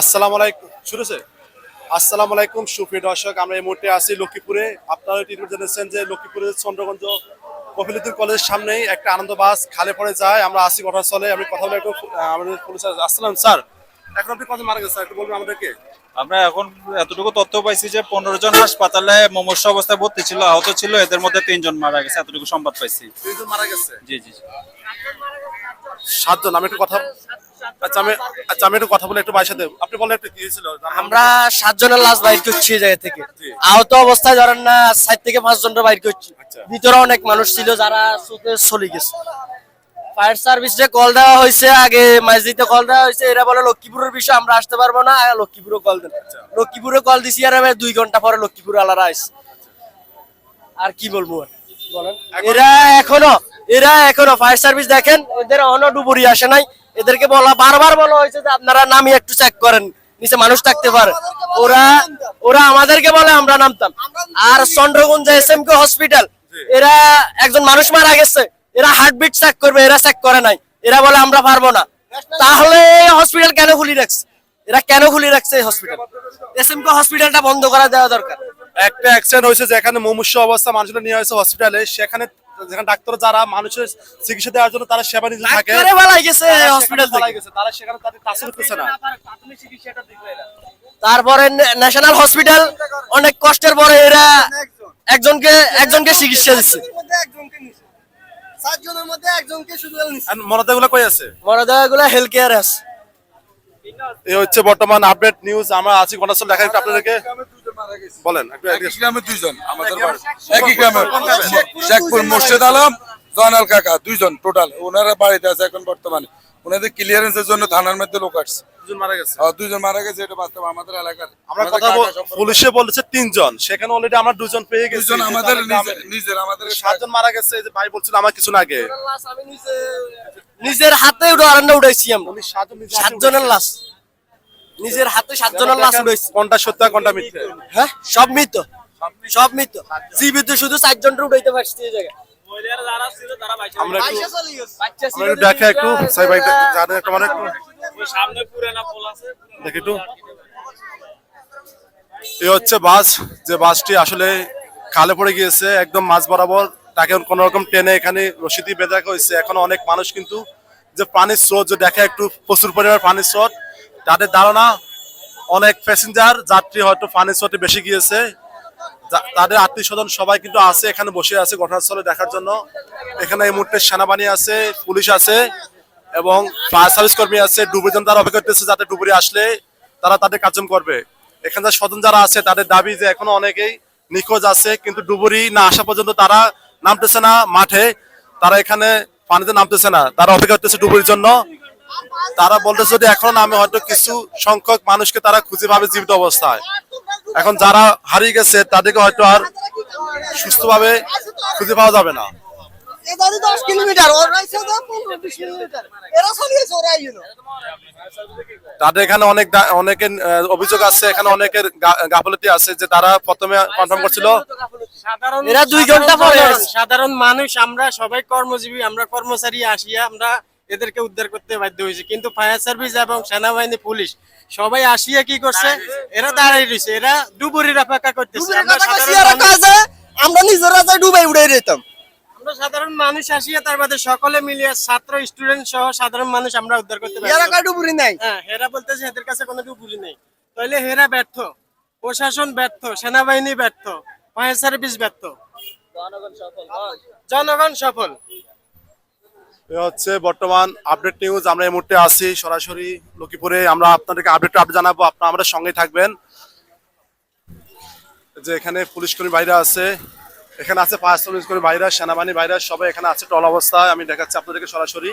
আসসালামু আলাইকুম। শুরুছে আসসালামু আলাইকুম সুপ্রিয় দর্শক আমরা এই মুহূর্তে আছি লক্ষ্মীপুরে। আপনারা টিভি জানিয়েছেন যে লক্ষ্মীপুরের চন্দ্রগঞ্জ কপিলুদ্দিন কলেজের সামনেই একটা আনন্দ বাস খালে পড়ে যায়। আমরা আসি ঘটনাস্থলে আমি কথা বলে একটু আমাদের পুলিশ আসসালাম স্যার। এখন আপনি কত মারা গেছে একটু বলবেন আমাদেরকে। আমরা এখন এতটুকু তথ্য পাইছি যে পনেরো জন হাসপাতালে মমস্য অবস্থায় ভর্তি ছিল আহত ছিল। এদের মধ্যে তিনজন মারা গেছে এতটুকু সংবাদ পাইছি। তিনজন মারা গেছে? জি জি জি। সাতজন আমি একটু কথা আচ্ছা আমি আচ্ছা আমি একটু কথা বলে একটু ভাইয়ের সাথে আপনি বলেন একটু কি হয়েছিল? আমরা সাতজনের লাশ বাইর করছি এই জায়গা থেকে। আহত অবস্থায় ধরেন না সাত থেকে পাঁচ জনের বাইর করছি। আচ্ছা। ভিতরে অনেক মানুষ ছিল যারা স্রোতে চলে গেছে। ফায়ার সার্ভিসে কল দেওয়া হয়েছে আগে মাঝদিতে কল দেওয়া হয়েছে এরা বলে লক্ষ্মীপুরের বিষয়ে আমরা আসতে পারব না লক্ষ্মীপুরে কল দেন। লক্ষ্মীপুরে কল দিছি আর দুই ঘণ্টা পরে লক্ষ্মীপুর আলারা আসছে আর কি বলব? বলেন। এরা এখনও এরা এখনও ফায়ার সার্ভিস দেখেন এদের এখনও ডুবুরি আসে নাই। এদেরকে বলা, বারবার বলা হয়েছে যে আপনারা নামি একটু চেক করেন, নিচে মানুষ থাকতে পারে। ওরা ওরা আমাদেরকে বলে, আমরা নামতাম। আর Chandraganj S M K hospital এরা একজন মানুষ মারা গেছে, এরা হার্টবিট চেক করবে, এরা চেক করে নাই। এরা বলে, আমরা পারব না। তাহলে হসপিটাল কেন খুলি রাখছে? এরা কেন খুলি রাখছে এই হসপিটাল এস এম কে হসপিটালটা বন্ধ করা দেওয়া দরকার। একটা অ্যাক্সিডেন্ট হয়েছে যেখানে মুমূর্ষ অবস্থা মানুষের নিয়ে হয়েছে হসপিটালে সেখানে যেখানে ডাক্তার যারা মানুষের চিকিৎসা দেওয়ার জন্য তারা সেবা নিতে থাকে। গেছে তারা হসপিটাল সেখানে গেছে, তারা সেখানে তাদের কাছে করতেছে না। তারপরে ন্যাশনাল হসপিটাল অনেক কষ্টের পরে এরা একজনকে একজনকে চিকিৎসা দিচ্ছে। সাতজনের মধ্যে একজনকে শুধু আর কই আছে? মরদেহগুলা হেলথ কেয়ার আছে। এই হচ্ছে বর্তমান আপডেট নিউজ আমরা আছি ঘটনাস্থল দেখা আপনাদেরকে। বলেন একই গ্রামে দুইজন আমাদের একই গ্রামে শেখপুর মুর্শিদ আলম জয়নাল কাকা দুইজন টোটাল ওনারা বাড়িতে আছে এখন বর্তমানে। ওনাদের ক্লিয়ারেন্সের জন্য থানার মধ্যে লোক আসছে। দুজন মারা গেছে। আর মারা গেছে এটা বাস্তব আমাদের এলাকার। আমরা কথা বল- কাকা সম্পর্কে। পুলিশে বলেছে তিনজন। সেখানে অলরেডি আমরা দুজন পেয়ে গেছি। দুইজন আমাদের নিজের আমাদের সাতজন মারা গেছে। যে ভাই বলছিল আমার কিছু আগে। নিজের হাতে উঠাইছি আমরা। সাতজনের লাশ। নিজের হাতে সাতজনের লাশ উঠাইছি কোনটা সত্য কোনটা মিথ্যে? হ্যাঁ? সব মৃত সব মৃত জীবিত শুধু চারজনটা উঠাইতে পারছি এই জায়গায়। আমরা একটু বাচ্চা একটু সাই ভাই যাদের একটা মানে একটু দেখি একটু। এই হচ্ছে বাস। যে বাসটি আসলে খালে পড়ে গিয়েছে একদম মাঝ বরাবর। তাকে কোন রকম টেনে এখানে রশিদি বেঁধে রাখা হয়েছে। এখন অনেক মানুষ কিন্তু যে পানির স্রোত যে দেখে একটু প্রচুর পরিমাণ পানির স্রোত। তাদের ধারণা, অনেক প্যাসেঞ্জার যাত্রী হয়তো পানির স্রোতে বেশি গিয়েছে। তাদের আত্মীয় স্বজন সবাই কিন্তু আছে, এখানে বসে আছে ঘটনাস্থলে দেখার জন্য। এখানে এই মুহূর্তে সেনাবাহিনী আছে, পুলিশ আছে, এবং ফায়ার সার্ভিস কর্মী আছে ডুবুরি জন তারা অপেক্ষা করতেছে যাতে ডুবুরি আসলে তারা তাদের কার্যক্রম করবে। এখানে স্বজন যারা আছে, তাদের দাবি যে এখনও অনেকেই নিখোঁজ আছে, কিন্তু ডুবুরি না আসা পর্যন্ত তারা নামতেছে না মাঠে। তারা এখানে পানিতে নামতেছে না। তারা অপেক্ষা করতেছে ডুবুরির জন্য। তারা বলতেছে যদি এখনও নামে হয়তো কিছু সংখ্যক মানুষকে তারা খুঁজে পাবে জীবিত অবস্থায়। এখন যারা হারিয়ে গেছে তাদেরকে হয়তো আর সুস্থভাবে খুঁজে পাওয়া যাবে না। তাদের এখানে অনেক অনেকের অভিযোগ আছে এখানে অনেকের গাফলতি আছে যে তারা প্রথমে কনফার্ম করছিল। এরা দুই ঘণ্টা পরে সাধারণ মানুষ আমরা সবাই কর্মজীবী আমরা কর্মচারী আসিয়া আমরা এদেরকে উদ্ধার করতে বাধ্য হয়েছি। কিন্তু ফায়ার সার্ভিস এবং সেনাবাহিনী পুলিশ সবাই আসিয়া কি করছে? এরা দাঁড়াই রয়েছে এরা ডুবুরির অপেক্ষা করতেছে। আমরা নিজেরা যাই ডুবাই উড়ে যেতাম আমরা সাধারণ মানুষ আসিয়া তার বাদে সকলে মিলিয়ে ছাত্র স্টুডেন্ট সহ সাধারণ মানুষ আমরা উদ্ধার করতে পারি এরা ডুবুরি নাই? হ্যাঁ বলতেছে এদের কাছে কোনো ডুবুরি নেই। তাহলে হেরা ব্যর্থ। প্রশাসন ব্যর্থ সেনাবাহিনী ব্যর্থ ফায়ার সার্ভিস ব্যর্থ। জনগণ সফল। হচ্ছে বর্তমান আপডেট নিউজ আমরা এই মুহূর্তে আছি সরাসরি লক্ষ্মীপুরে। আমরা আপনাদেরকে আপডেট আপডেট জানাব, আপনারা আমাদের সঙ্গে থাকবেন। যে এখানে পুলিশ কর্মী বাইরে আছে, এখানে আছে ফায়ার সার্ভিস কর্মী বাইরে সেনাবাহিনী বাইরে সবাই এখানে আছে টল অবস্থায়। আমি দেখাচ্ছি আপনাদেরকে সরাসরি।